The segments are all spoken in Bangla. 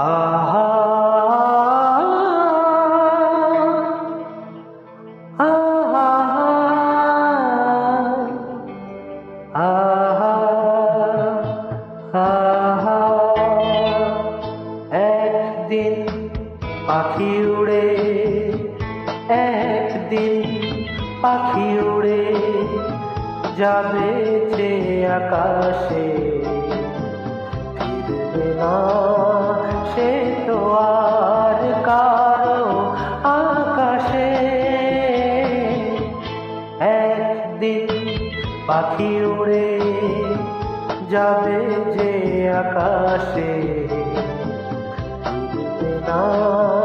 আহা একদিন পাখি উড়ে একদিন পাখি উড়ে যাবে যে আকাশে ফিরবে না পাখি উড়ে যাবে যে আকাশে না।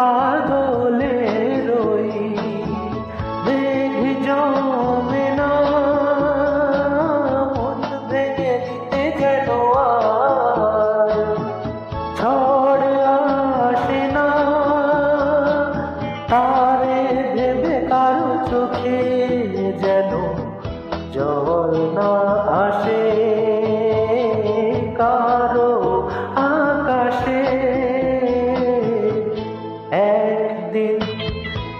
বাদলে রই, মেঘ জমে না, মন ভেঙে দিতে যেন ঝড় আসে না। তারে ভেবে কারও চোখে যেন জল না আসে, কারও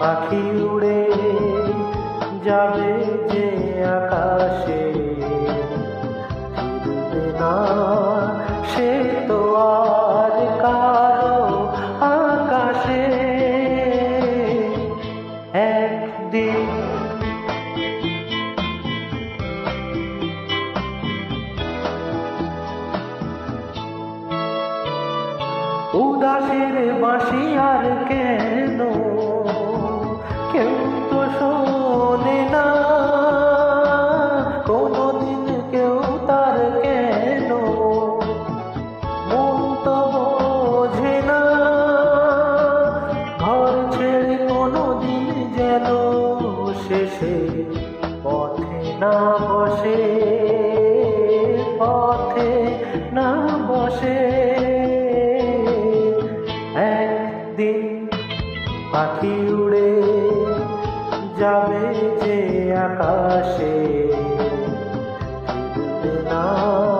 পাখি উড়ে যাবে যে আকাশে। ফিরবে না, সে তো আর কারও আকাশে। একদিন উদাসের বাঁশি আর কেন কেউ তো শোনে কেউ তার কেন? তো বোঝে না। ঘর ছেড়ে যেন পথে না বসে, পথে না বসে। যে আকাশে না।